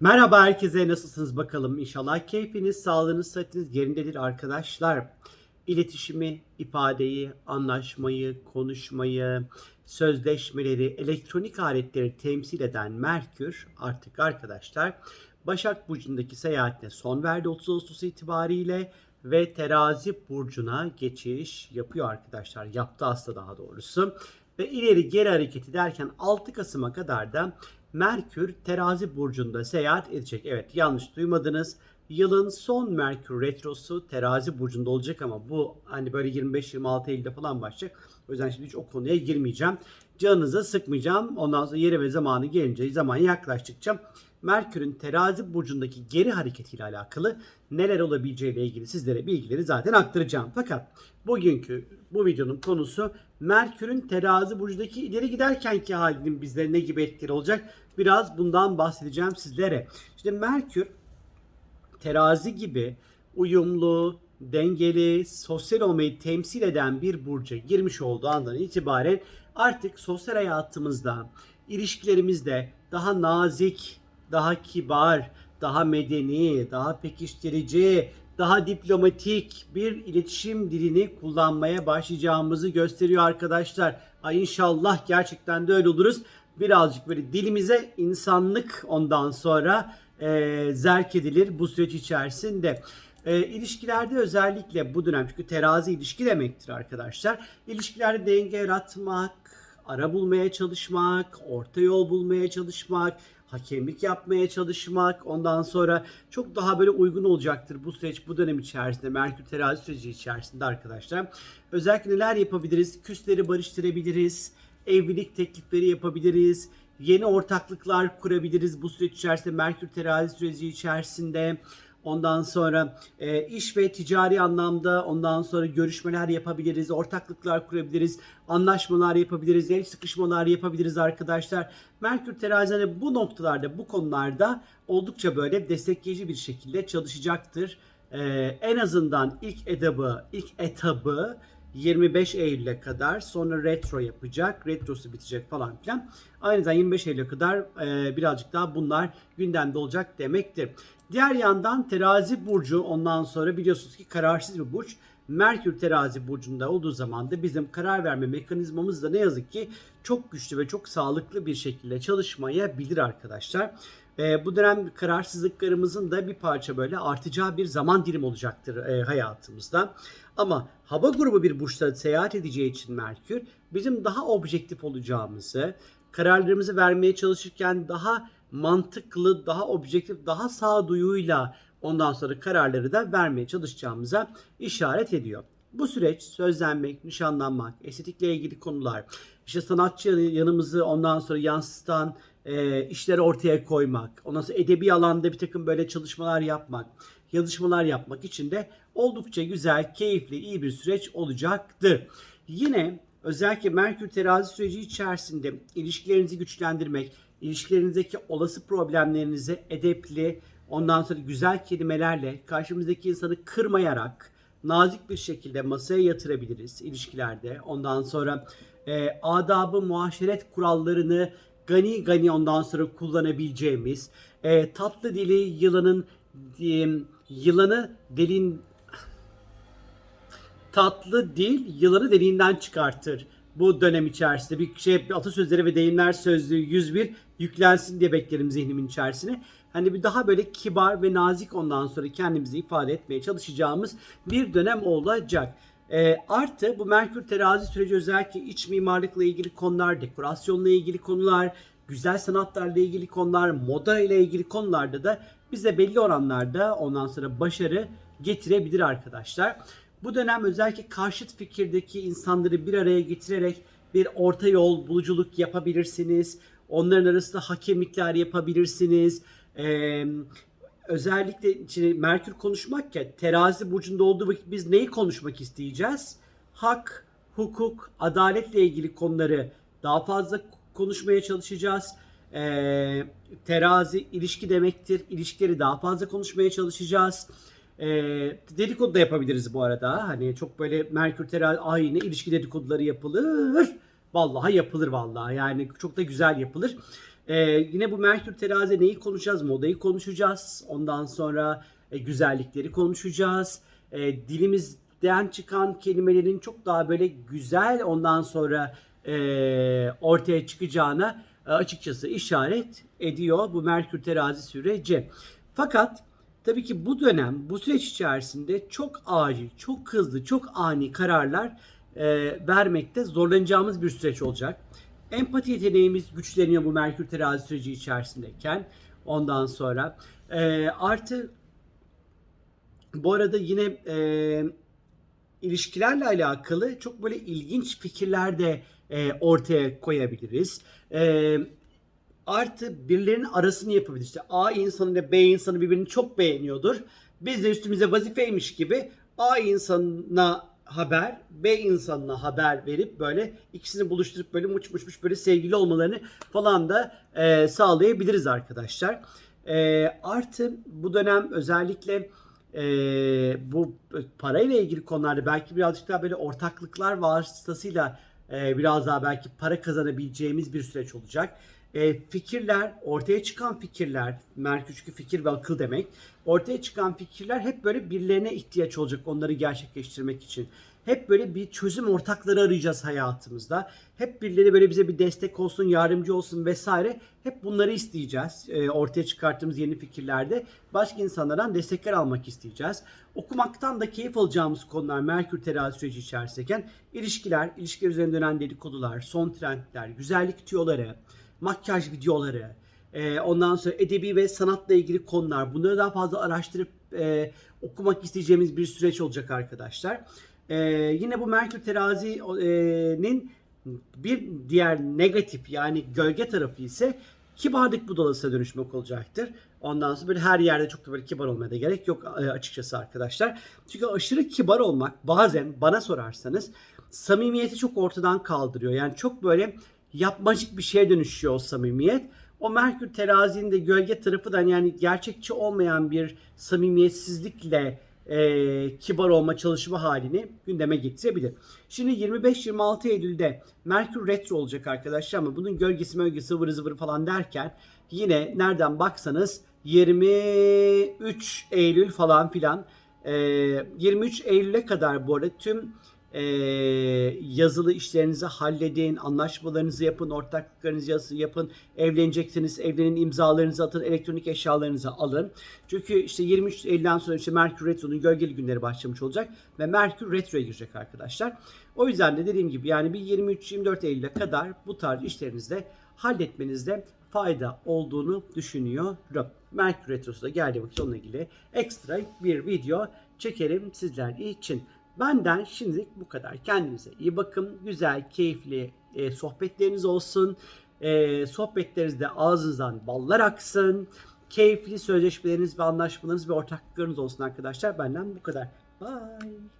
Merhaba herkese nasılsınız bakalım inşallah keyfiniz, sağlığınız, sıhhatiniz yerindedir arkadaşlar. İletişimi, ifadeyi, anlaşmayı, konuşmayı, sözleşmeleri, elektronik aletleri temsil eden Merkür artık arkadaşlar Başak Burcu'ndaki seyahatine son verdi 30 Ağustos itibariyle ve terazi burcuna geçiş yapıyor arkadaşlar. Yaptı aslında daha doğrusu. Ve ileri geri hareketi derken 6 Kasım'a kadar da Merkür terazi burcunda seyahat edecek. Evet yanlış duymadınız. Yılın son Merkür retrosu terazi burcunda olacak ama bu hani böyle 25-26 Eylül'de falan başlayacak. O yüzden şimdi hiç o konuya girmeyeceğim. Canınıza sıkmayacağım. Ondan sonra yeri ve zamanı gelince zaman yaklaştıkça Merkür'ün terazi burcundaki geri hareketiyle alakalı neler olabileceğiyle ilgili sizlere bilgileri zaten aktaracağım. Fakat bugünkü bu videonun konusu Merkür'ün terazi burcundaki ileri giderkenki halinin bizlere ne gibi etkileri olacak? Biraz bundan bahsedeceğim sizlere. İşte Merkür terazi gibi uyumlu, dengeli, sosyal olmayı temsil eden bir burca girmiş olduğu andan itibaren artık sosyal hayatımızda, ilişkilerimizde daha nazik, daha kibar, daha medeni, daha pekiştirici, daha diplomatik bir iletişim dilini kullanmaya başlayacağımızı gösteriyor arkadaşlar. Ay inşallah gerçekten de öyle oluruz. Birazcık böyle dilimize insanlık ondan sonra e, zerk edilir bu süreç içerisinde. E, ilişkilerde özellikle bu dönem çünkü terazi ilişki demektir arkadaşlar. İlişkilerde denge yaratmak, ara bulmaya çalışmak, orta yol bulmaya çalışmak, hakemlik yapmaya çalışmak, ondan sonra çok daha böyle uygun olacaktır bu süreç bu dönem içerisinde, Merkür terazi süreci içerisinde arkadaşlar. Özellikle neler yapabiliriz? Küsleri barıştırabiliriz, evlilik teklifleri yapabiliriz, yeni ortaklıklar kurabiliriz bu süreç içerisinde, Merkür terazi süreci içerisinde. Ondan sonra e, iş ve ticari anlamda ondan sonra görüşmeler yapabiliriz, ortaklıklar kurabiliriz, anlaşmalar yapabiliriz, el sıkışmalar yapabiliriz arkadaşlar. Merkür terazide bu noktalarda, bu konularda oldukça böyle destekleyici bir şekilde çalışacaktır. E, en azından ilk etabı, ilk etabı 25 Eylül'e kadar sonra retro yapacak. Retrosu bitecek falan filan. Zamanda 25 Eylül'e kadar e, birazcık daha bunlar gündemde olacak demektir. Diğer yandan terazi burcu ondan sonra biliyorsunuz ki kararsız bir burç. Merkür terazi burcunda olduğu zaman da bizim karar verme mekanizmamız da ne yazık ki çok güçlü ve çok sağlıklı bir şekilde çalışmayabilir arkadaşlar. E, bu dönem kararsızlıklarımızın da bir parça böyle artacağı bir zaman dilimi olacaktır e, hayatımızda. Ama hava grubu bir burçta seyahat edeceği için Merkür bizim daha objektif olacağımızı, kararlarımızı vermeye çalışırken daha mantıklı, daha objektif, daha sağduyuyla ondan sonra kararları da vermeye çalışacağımıza işaret ediyor. Bu süreç sözlenmek, nişanlanmak, estetikle ilgili konular, işte sanatçı yanımızı ondan sonra yansıtan e, işleri ortaya koymak, ondan sonra edebi alanda bir takım böyle çalışmalar yapmak, yazışmalar yapmak için de oldukça güzel, keyifli, iyi bir süreç olacaktır. Yine özellikle Merkür terazi süreci içerisinde ilişkilerinizi güçlendirmek, ilişkilerinizdeki olası problemlerinizi edepli, ondan sonra güzel kelimelerle karşımızdaki insanı kırmayarak nazik bir şekilde masaya yatırabiliriz ilişkilerde. Ondan sonra e, adabı, muaşeret kurallarını gani gani ondan sonra kullanabileceğimiz, e, tatlı dili yılanın e, yılanı delin tatlı dil yılanı deliğinden çıkartır. Bu dönem içerisinde bir şey atasözleri ve deyimler sözlüğü 101 yüklensin diye beklerim zihnimin içerisine. Hani bir daha böyle kibar ve nazik ondan sonra kendimizi ifade etmeye çalışacağımız bir dönem olacak. E, artı bu Merkür terazi süreci özellikle iç mimarlıkla ilgili konular, dekorasyonla ilgili konular, güzel sanatlarla ilgili konular, moda ile ilgili konularda da bize belli oranlarda ondan sonra başarı getirebilir arkadaşlar. Bu dönem özellikle karşıt fikirdeki insanları bir araya getirerek bir orta yol buluculuk yapabilirsiniz. Onların arasında hakemlikler yapabilirsiniz. Ee, özellikle şimdi Merkür konuşmak ya terazi burcunda olduğu vakit biz neyi konuşmak isteyeceğiz? Hak, hukuk, adaletle ilgili konuları daha fazla konuşmaya çalışacağız. Ee, terazi ilişki demektir. İlişkileri daha fazla konuşmaya çalışacağız. E, dedikodu da yapabiliriz bu arada. Hani çok böyle Merkür terazi aynı ilişki dedikoduları yapılır. Vallahi yapılır vallahi. Yani çok da güzel yapılır. Ee, yine bu Merkür terazi neyi konuşacağız? Modayı konuşacağız. Ondan sonra e, güzellikleri konuşacağız. E, dilimizden çıkan kelimelerin çok daha böyle güzel ondan sonra e, ortaya çıkacağına e, açıkçası işaret ediyor bu Merkür terazi süreci. Fakat tabii ki bu dönem, bu süreç içerisinde çok acil, çok hızlı, çok ani kararlar e, vermekte zorlanacağımız bir süreç olacak. Empati yeteneğimiz güçleniyor bu Merkür terazi süreci içerisindeyken. Ondan sonra e, artı bu arada yine e, ilişkilerle alakalı çok böyle ilginç fikirler de e, ortaya koyabiliriz. E, artı birilerinin arasını yapabiliriz. İşte A insanı ile B insanı birbirini çok beğeniyordur. Biz de üstümüze vazifeymiş gibi A insanına haber, B insanına haber verip böyle ikisini buluşturup böyle muç muç böyle sevgili olmalarını falan da e, sağlayabiliriz arkadaşlar. E, artı bu dönem özellikle e, bu parayla ilgili konularda belki birazcık daha böyle ortaklıklar vasıtasıyla e, biraz daha belki para kazanabileceğimiz bir süreç olacak. E, fikirler, ortaya çıkan fikirler, Merkür çünkü fikir ve akıl demek. Ortaya çıkan fikirler hep böyle birilerine ihtiyaç olacak onları gerçekleştirmek için. Hep böyle bir çözüm ortakları arayacağız hayatımızda. Hep birileri böyle bize bir destek olsun, yardımcı olsun vesaire. Hep bunları isteyeceğiz. E, ortaya çıkarttığımız yeni fikirlerde başka insanlardan destekler almak isteyeceğiz. Okumaktan da keyif alacağımız konular Merkür terazi süreci içerisindeyken ilişkiler, ilişkiler üzerine dönen dedikodular, son trendler, güzellik tüyoları, makyaj videoları, e, ondan sonra edebi ve sanatla ilgili konular. Bunları daha fazla araştırıp e, okumak isteyeceğimiz bir süreç olacak arkadaşlar. E, yine bu Merkür terazinin bir diğer negatif yani gölge tarafı ise kibarlık budalasına dönüşmek olacaktır. Ondan sonra böyle her yerde çok da böyle kibar olmaya da gerek yok e, açıkçası arkadaşlar. Çünkü aşırı kibar olmak bazen bana sorarsanız samimiyeti çok ortadan kaldırıyor. Yani çok böyle yapmacık bir şeye dönüşüyor o samimiyet. O Merkür terazinin de gölge tarafı da yani gerçekçi olmayan bir samimiyetsizlikle e, kibar olma çalışma halini gündeme getirebilir. Şimdi 25-26 Eylül'de Merkür retro olacak arkadaşlar ama bunun gölgesi mölgesi zıvırı zıvırı falan derken yine nereden baksanız 23 Eylül falan filan e, 23 Eylül'e kadar bu arada tüm e, yazılı işlerinizi halledin, anlaşmalarınızı yapın, ortaklıklarınızı yapın, evlenecekseniz evlenin imzalarınızı atın, elektronik eşyalarınızı alın. Çünkü işte 23 Eylül'den sonra işte Merkür Retro'nun gölgeli günleri başlamış olacak ve Merkür Retro'ya girecek arkadaşlar. O yüzden de dediğim gibi yani bir 23-24 Eylül'e kadar bu tarz işlerinizde halletmenizde fayda olduğunu düşünüyorum. Merkür Retrosu da geldiği vakit onunla ilgili ekstra bir video çekerim sizler için. Benden şimdilik bu kadar. Kendinize iyi bakın. Güzel, keyifli e, sohbetleriniz olsun. E, sohbetlerinizde ağzınızdan ballar aksın. Keyifli sözleşmeleriniz ve anlaşmalarınız ve ortaklıklarınız olsun arkadaşlar. Benden bu kadar. Bye.